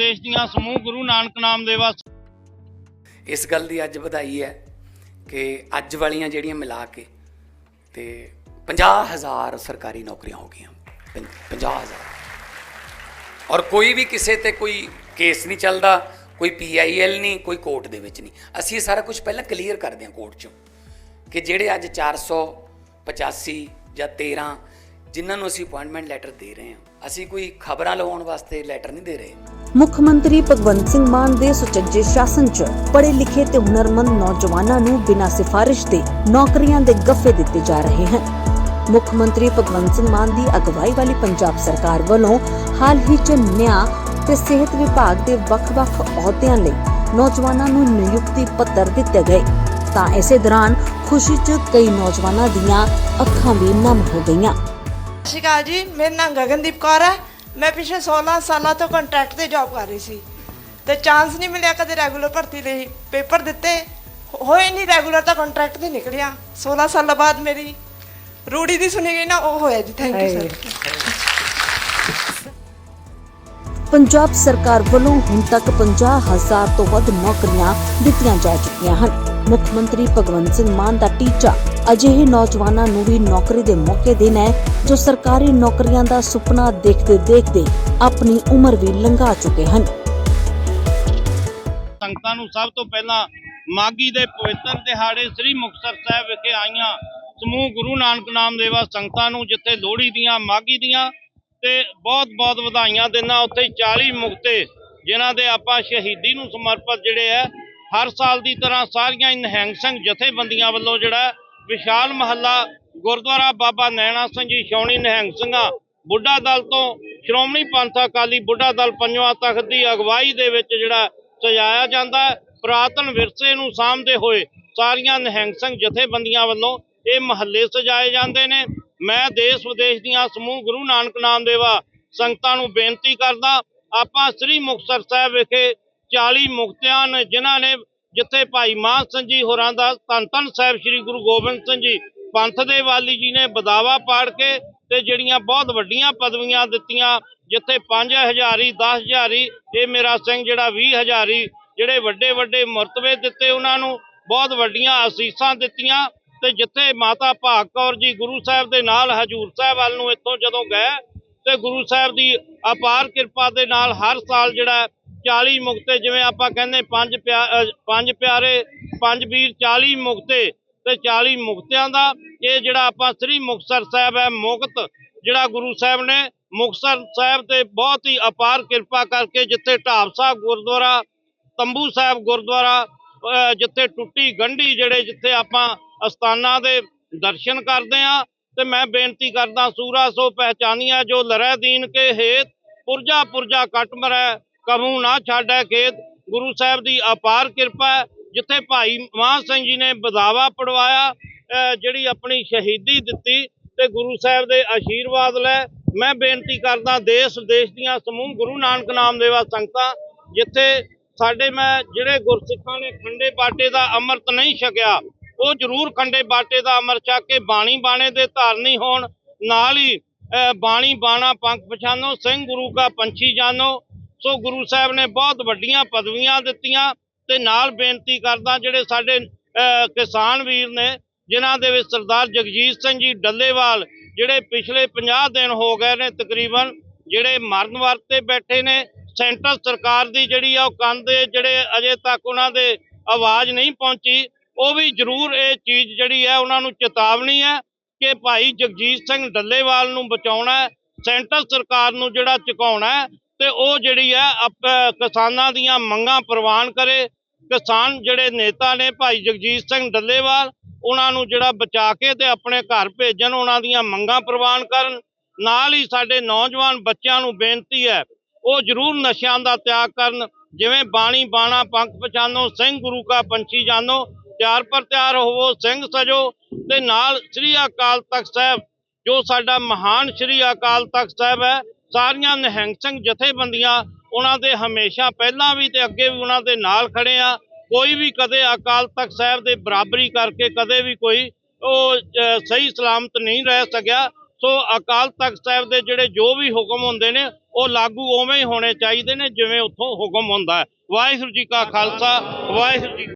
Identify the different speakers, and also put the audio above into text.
Speaker 1: ਦੇਸ਼ ਦੀਆਂ ਸਮੂਹ ਗੁਰੂ ਨਾਨਕ ਨਾਮ ਦੇਵਾ
Speaker 2: ਇਸ ਗੱਲ ਦੀ ਅੱਜ ਵਧਾਈ ਹੈ ਕਿ ਅੱਜ ਵਾਲੀਆਂ ਜਿਹੜੀਆਂ ਮਿਲਾ ਕੇ ਤੇ 50000 ਸਰਕਾਰੀ ਨੌਕਰੀਆਂ ਹੋ ਗਈਆਂ। 50000 ਔਰ ਕੋਈ ਵੀ ਕਿਸੇ ਤੇ ਕੋਈ ਕੇਸ ਨਹੀਂ ਚੱਲਦਾ, ਕੋਈ ਪੀਆਈਐਲ ਨਹੀਂ, ਕੋਈ ਕੋਰਟ ਦੇ ਵਿੱਚ ਨਹੀਂ। ਅਸੀਂ ਇਹ ਸਾਰਾ ਕੁਝ ਪਹਿਲਾਂ ਕਲੀਅਰ ਕਰਦੇ ਹਾਂ ਕੋਰਟ 'ਚੋਂ ਕਿ ਜਿਹੜੇ ਅੱਜ 485 ਜਾਂ 13 ਜਿਨ੍ਹਾਂ ਨੂੰ ਅਸੀਂ ਅਪਾਇੰਟਮੈਂਟ ਲੈਟਰ ਦੇ ਰਹੇ ਹਾਂ, ਅਸੀਂ ਕੋਈ ਖਬਰਾਂ ਲਵਾਉਣ ਵਾਸਤੇ ਲੈਟਰ ਨਹੀਂ ਦੇ ਰਹੇ।
Speaker 3: ਮੁੱਖ ਮੰਤਰੀ ਭਗਵੰਤ ਸਿੰਘ ਮਾਨ ਦੇ ਸੁਚੱਜੇ ਸ਼ਾਸਨ 'ਚ ਪੜ੍ਹੇ ਲਿਖੇ ਤੇ ਹੁਨਰਮੰਦ ਨੌਜਵਾਨਾਂ ਨੂੰ ਬਿਨਾਂ ਸਿਫਾਰਿਸ਼ ਦੇ ਨੌਕਰੀਆਂ ਦੇ ਗੱਫੇ ਦਿੱਤੇ ਜਾ ਰਹੇ ਹਨ। ਮੁੱਖ ਮੰਤਰੀ ਭਗਵੰਤ ਸਿੰਘ ਮਾਨ ਦੀ ਅਗਵਾਈ ਵਾਲੀ ਪੰਜਾਬ ਸਰਕਾਰ ਵੱਲੋਂ ਹਾਲ ਹੀ 'ਚ ਨਿਆਂ ਤੇ ਸਿਹਤ ਵਿਭਾਗ ਦੇ ਵੱਖ-ਵੱਖ ਅਹੁਦਿਆਂ ਲਈ ਨੌਜਵਾਨਾਂ ਨੂੰ ਨਿਯੁਕਤੀ ਪੱਤਰ ਦਿੱਤੇ ਗਏ। ਤਾਂ ਇਸੇ ਦੌਰਾਨ ਖੁਸ਼ੀ 'ਚ ਕਈ ਨੌਜਵਾਨਾਂ ਦੀਆਂ ਅੱਖਾਂ ਵੀ ਨਮ ਹੋ ਗਈਆਂ।
Speaker 4: ਸਤਿ ਸ਼੍ਰੀ ਅਕਾਲ ਜੀ, ਮੇਰਾ ਨਾਮ ਗਗਨਦੀਪ ਕੌਰ ਹੈ। ਮੈਂ ਪਿਛਲੇ 16 ਸਾਲਾਂ ਤੋਂ ਕੰਟਰੈਕਟ ਤੇ ਜੌਬ ਕਰ ਰਹੀ ਸੀ। ਤੇ ਚਾਂਸ ਨਹੀਂ ਮਿਲਿਆ ਕਦੇ ਰੈਗੂਲਰ ਭਰਤੀ ਲਈ। ਪੇਪਰ ਦਿੱਤੇ ਹੋਏ ਨਹੀਂ ਰੈਗੂਲਰ ਤਾਂ ਕੰਟਰੈਕਟ ਤੇ ਨਿਕਲਿਆ। 16 ਸਾਲਾਂ ਬਾਅਦ ਮੇਰੀ ਰੂੜੀ ਦੀ ਸੁਣੀ ਗਈ ਨਾ, ਉਹ ਹੋਇਆ ਜੀ। ਥੈਂਕ ਯੂ ਸਰ
Speaker 3: ਪੰਜਾਬ ਸਰਕਾਰ ਵੱਲੋਂ ਹੁਣ ਤੱਕ 50000 ਤੋਂ ਵੱਧ ਨੌਕਰੀਆਂ ਦਿੱਤੀਆਂ ਜਾ ਚੁੱਕੀਆਂ ਹਨ। ਮੁੱਖ ਮੰਤਰੀ ਭਗਵੰਤ ਸਿੰਘ ਮਾਨ ਦਾ ਟੀਚਾ। ਅਜਿਹੇ ਨੌਜਵਾਨਾਂ ਨੂੰ ਵੀ ਨੌਕਰੀ ਦੇ ਮੌਕੇ ਦੇਣਾ ਹੈ, ਜੋ ਸਰਕਾਰੀ ਨੌਕਰੀਆਂ ਦਾ ਸੁਪਨਾ ਦੇਖਦੇ ਦੇਖਦੇ ਆਪਣੀ ਉਮਰ ਵੀ ਲੰਘਾ ਚੁੱਕੇ ਹਨ।
Speaker 1: ਸੰਗਤਾਂ ਨੂੰ ਸਭ ਤੋਂ ਪਹਿਲਾਂ ਮਾਗੀ ਦੇ ਪਵਿੱਤਰ ਦਿਹਾੜੇ ਸ੍ਰੀ ਮੁਕਤਸਰ ਸਾਹਿਬ ਵਿਖੇ ਆਈਆਂ ਸਮੂਹ ਗੁਰੂ ਨਾਨਕ ਨਾਮ ਦੇਵਾ ਸੰਗਤਾਂ ਨੂੰ, ਜਿੱਥੇ ਲੋਹੜੀ ਦੀਆਂ ਮਾਗੀ ਦੀਆਂ ਤੇ ਬਹੁਤ-ਬਹੁਤ ਵਧਾਈਆਂ ਦਿੰਦਾ। ਉੱਥੇ 40 ਮੁਕਤੇ, ਜਿਨ੍ਹਾਂ ਦੇ ਆਪਾਂ ਸ਼ਹੀਦੀ ਨੂੰ ਸਮਰਪਿਤ ਜਿਹੜੇ ਹੈ ਹਰ ਸਾਲ ਦੀ ਤਰ੍ਹਾਂ ਸਾਰੀਆਂ ਨਿਹੰਗ ਸਿੰਘ ਜਥੇਬੰਦੀਆਂ ਵੱਲੋਂ ਜਿਹੜਾ ਵਿਸ਼ਾਲ ਮਹੱਲਾ ਗੁਰਦੁਆਰਾ ਬਾਬਾ ਨੈਣਾ ਸਿੰਘ ਜੀ ਛਾਉਣੀ ਨਿਹੰਗ ਸਿੰਘਾਂ ਬੁੱਢਾ ਦਲ ਤੋਂ ਸ਼੍ਰੋਮਣੀ ਪੰਥ ਅਕਾਲੀ ਬੁੱਢਾ ਦਲ ਪੰਜਵਾਂ ਤਖਤ ਦੀ ਅਗਵਾਈ ਦੇ ਵਿੱਚ ਜਿਹੜਾ ਸਜਾਇਆ ਜਾਂਦਾ ਹੈ। ਪੁਰਾਤਨ ਵਿਰਸੇ ਨੂੰ ਸਾਂਭਦੇ ਹੋਏ ਸਾਰੀਆਂ ਨਿਹੰਗ ਸਿੰਘ ਜਥੇਬੰਦੀਆਂ ਵੱਲੋਂ ਇਹ ਮਹੱਲੇ ਸਜਾਏ ਜਾਂਦੇ ਨੇ। ਮੈਂ ਦੇਸ਼ ਵਿਦੇਸ਼ ਦੀਆਂ ਸਮੂਹ ਗੁਰੂ ਨਾਨਕ ਨਾਮ ਦੇਵਾ ਸੰਗਤਾਂ ਨੂੰ ਬੇਨਤੀ ਕਰਦਾ, ਆਪਾਂ ਸ੍ਰੀ ਮੁਕਤਸਰ ਸਾਹਿਬ ਵਿਖੇ 40 ਮੁਕਤਿਆਂ ਨੇ, ਜਿਨ੍ਹਾਂ ਨੇ ਜਿੱਥੇ ਭਾਈ ਮਾਨ ਸਿੰਘ ਜੀ ਹੋਰਾਂ ਦਾ ਧੰਨ ਧੰਨ ਸਾਹਿਬ ਸ੍ਰੀ ਗੁਰੂ ਗੋਬਿੰਦ ਸਿੰਘ ਜੀ, ਪੰਥ ਦੇ ਵਾਲੀ ਜੀ ਨੇ ਬਦਾਵਾ ਪਾੜ ਕੇ ਤੇ ਜਿਹੜੀਆਂ ਬਹੁਤ ਵੱਡੀਆਂ ਪਦਵੀਆਂ ਦਿੱਤੀਆਂ, ਜਿੱਥੇ 5000 ਹਜ਼ਾਰੀ 10 ਹਜ਼ਾਰੀ, ਇਹ ਮੇਰਾ ਸਿੰਘ ਜਿਹੜਾ 20 ਹਜ਼ਾਰੀ, ਜਿਹੜੇ ਵੱਡੇ ਵੱਡੇ ਮਰਤਬੇ ਦਿੱਤੇ ਉਹਨਾਂ ਨੂੰ, ਬਹੁਤ ਵੱਡੀਆਂ ਅਸੀਸਾਂ ਦਿੱਤੀਆਂ ਤੇ ਜਿੱਥੇ ਮਾਤਾ ਭਾਗ ਕੌਰ ਜੀ ਗੁਰੂ ਸਾਹਿਬ ਦੇ ਨਾਲ ਹਜੂਰ ਸਾਹਿਬ ਵੱਲ ਨੂੰ ਇੱਥੋਂ ਜਦੋਂ ਗਏ ਤੇ ਗੁਰੂ ਸਾਹਿਬ ਦੀ ਅਪਾਰ ਕਿਰਪਾ ਦੇ ਨਾਲ ਹਰ ਸਾਲ ਜਿਹੜਾ 40 ਮੁਕਤੇ, ਜਿਵੇਂ ਆਪਾਂ ਕਹਿੰਦੇ ਪੰਜ ਪਿਆ- ਪੰਜ ਪਿਆਰੇ, ਪੰਜ ਵੀਰ 40 ਮੁਕਤੇ ਤੇ 40 ਮੁਕਤਿਆਂ ਦਾ, ਇਹ ਜਿਹੜਾ ਆਪਾਂ ਸ੍ਰੀ ਮੁਕਤਸਰ ਸਾਹਿਬ ਹੈ ਮੁਕਤ, ਜਿਹੜਾ ਗੁਰੂ ਸਾਹਿਬ ਨੇ ਮੁਕਤਸਰ ਸਾਹਿਬ ਤੇ ਬਹੁਤ ਹੀ ਅਪਾਰ ਕਿਰਪਾ ਕਰਕੇ ਜਿੱਥੇ ਢਾਬ ਸਾਹਿਬ ਗੁਰਦੁਆਰਾ, ਤੰਬੂ ਸਾਹਿਬ ਗੁਰਦੁਆਰਾ ਜਿੱਥੇ ਟੁੱਟੀ ਗੰਢੀ ਜਿਹੜੇ ਜਿੱਥੇ ਆਪਾਂ ਅਸਥਾਨਾਂ ਦੇ ਦਰਸ਼ਨ ਕਰਦੇ ਆ ਤੇ ਮੈਂ ਬੇਨਤੀ ਕਰਦਾ ਸੂਰਾ ਸੋ ਪਹਿਚਾਨੀਆਂ ਜੋ ਲਰੈ ਦੀਨ ਕੇ ਹੇਤ ਪੁਰਜਾ ਪੁਰਜਾ ਕੱਟ ਮਰੈ ਕਹੂੰ ਨਾ ਛਾੜੈ ਖੇਤ ਗੁਰੂ ਸਾਹਿਬ ਦੀ ਅਪਾਰ ਕਿਰਪਾ ਜਿੱਥੇ ਭਾਈ ਮਾਨ ਸਿੰਘ ਜੀ ਨੇ ਬਦਾਵਾ ਪੜਵਾਇਆ ਜਿਹੜੀ ਆਪਣੀ ਸ਼ਹੀਦੀ ਦਿੱਤੀ ਤੇ ਗੁਰੂ ਸਾਹਿਬ ਦੇ ਆਸ਼ੀਰਵਾਦ ਲੈ। ਮੈਂ ਬੇਨਤੀ ਕਰਦਾ ਦੇਸ਼ ਦੇਸ਼ ਦੀਆਂ ਸਮੂਹ ਗੁਰੂ ਨਾਨਕ ਨਾਮ ਦੇਵਾ ਸੰਗਤਾਂ, ਜਿੱਥੇ ਸਾਡੇ ਮੈਂ ਜਿਹੜੇ ਗੁਰਸਿੱਖਾਂ ਨੇ ਖੰਡੇ ਬਾਟੇ ਦਾ ਅੰਮ੍ਰਿਤ ਨਹੀਂ ਛਕਿਆ, ਉਹ ਜ਼ਰੂਰ ਖੰਡੇ ਬਾਟੇ ਦਾ ਅੰਮ੍ਰਿਤ ਛਕ ਕੇ ਬਾਣੀ ਬਾਣੇ ਦੇ ਧਾਰਨੀ ਹੋਣ, ਨਾਲ ਹੀ ਬਾਣੀ ਬਾਣਾ ਪੰਖ ਪਛਾਨੋ, ਸਿੰਘ ਗੁਰੂ ਕਾ ਪੰਛੀ ਜਾਨੋ ਸੋ ਗੁਰੂ ਸਾਹਿਬ ਨੇ ਬਹੁਤ ਵੱਡੀਆਂ ਪਦਵੀਆਂ ਦਿੱਤੀਆਂ ਤੇ ਨਾਲ ਬੇਨਤੀ ਕਰਦਾ ਜਿਹੜੇ ਸਾਡੇ ਕਿਸਾਨ ਵੀਰ ਨੇ, ਜਿਨ੍ਹਾਂ ਦੇ ਵਿੱਚ ਸਰਦਾਰ ਜਗਜੀਤ ਸਿੰਘ ਜੀ ਡੱਲੇਵਾਲ, ਜਿਹੜੇ ਪਿਛਲੇ 50 ਦਿਨ ਹੋ ਗਏ ਨੇ ਤਕਰੀਬਨ, ਜਿਹੜੇ ਮਰਨ ਵਰਤ ਤੇ ਬੈਠੇ ਨੇ, ਸੈਂਟਰ ਸਰਕਾਰ ਦੀ ਜਿਹੜੀ ਆ ਉਹ ਕੰਨ ਜਿਹੜੇ ਅਜੇ ਤੱਕ ਉਹਨਾਂ ਦੇ ਆਵਾਜ਼ ਨਹੀਂ ਪਹੁੰਚੀ, ਉਹ ਵੀ ਜ਼ਰੂਰ ਇਹ ਚੀਜ਼ ਜਿਹੜੀ ਹੈ ਉਹਨਾਂ ਨੂੰ ਚੇਤਾਵਨੀ ਹੈ ਕਿ ਭਾਈ ਜਗਜੀਤ ਸਿੰਘ ਡੱਲੇਵਾਲ ਨੂੰ ਬਚਾਉਣਾ, ਸੈਂਟਰ ਸਰਕਾਰ ਨੂੰ ਜਿਹੜਾ ਚੁਕਾਉਣਾ ਤੇ ਉਹ ਜਿਹੜੀ ਹੈ ਆਪ- ਕਿਸਾਨਾਂ ਦੀਆਂ ਮੰਗਾਂ ਪ੍ਰਵਾਨ ਕਰੇ। ਕਿਸਾਨ ਜਿਹੜੇ ਨੇਤਾ ਨੇ ਭਾਈ ਜਗਜੀਤ ਸਿੰਘ ਡੱਲੇਵਾਲ, ਉਹਨਾਂ ਨੂੰ ਜਿਹੜਾ ਬਚਾ ਕੇ ਤੇ ਆਪਣੇ ਘਰ ਭੇਜਣ, ਉਹਨਾਂ ਦੀਆਂ ਮੰਗਾਂ ਪ੍ਰਵਾਨ ਕਰਨ। ਨਾਲ ਹੀ ਸਾਡੇ ਨੌਜਵਾਨ ਬੱਚਿਆਂ ਨੂੰ ਬੇਨਤੀ ਹੈ, ਉਹ ਜ਼ਰੂਰ ਨਸ਼ਿਆਂ ਦਾ ਤਿਆਗ ਕਰਨ। ਜਿਵੇਂ ਬਾਣੀ ਬਾਣਾ ਪੰਖ ਪਛਾਨੋ, ਸਿੰਘ ਗੁਰੂ ਕਾ ਪੰਛੀ ਜਾਨੋ, ਤਿਆਰ ਪਰ ਤਿਆਰ ਹੋਵੋ, ਸਿੰਘ ਸਜੋ। ਤੇ ਨਾਲ ਸ੍ਰੀ ਅਕਾਲ ਤਖਤ ਸਾਹਿਬ, ਜੋ ਸਾਡਾ ਮਹਾਨ ਸ੍ਰੀ ਅਕਾਲ ਤਖਤ ਸਾਹਿਬ ਹੈ ਸਾਰੀਆਂ ਨਿਹੰਗ ਸਿੰਘ ਜਥੇਬੰਦੀਆਂ ਉਹਨਾਂ ਦੇ ਹਮੇਸ਼ਾ ਪਹਿਲਾਂ ਵੀ ਤੇ ਅੱਗੇ ਵੀ ਉਹਨਾਂ ਦੇ ਨਾਲ ਖੜੇ ਆ। ਕੋਈ ਵੀ ਕਦੇ ਅਕਾਲ ਤਖਤ ਸਾਹਿਬ ਦੇ ਬਰਾਬਰੀ ਕਰਕੇ ਕਦੇ ਵੀ ਕੋਈ ਉਹ ਸਹੀ ਸਲਾਮਤ ਨਹੀਂ ਰਹਿ ਸਕਿਆ। ਸੋ ਅਕਾਲ ਤਖਤ ਸਾਹਿਬ ਦੇ ਜਿਹੜੇ ਜੋ ਵੀ ਹੁਕਮ ਹੁੰਦੇ ਨੇ, ਉਹ ਲਾਗੂ ਉਵੇਂ ਹੀ ਹੋਣੇ ਚਾਹੀਦੇ ਨੇ ਜਿਵੇਂ ਉੱਥੋਂ ਹੁਕਮ ਹੁੰਦਾ ਵਾਹਿਗੁਰੂ ਜੀ ਕਾ ਖਾਲਸਾ, ਵਾਹਿਗੁਰੂ ਜੀ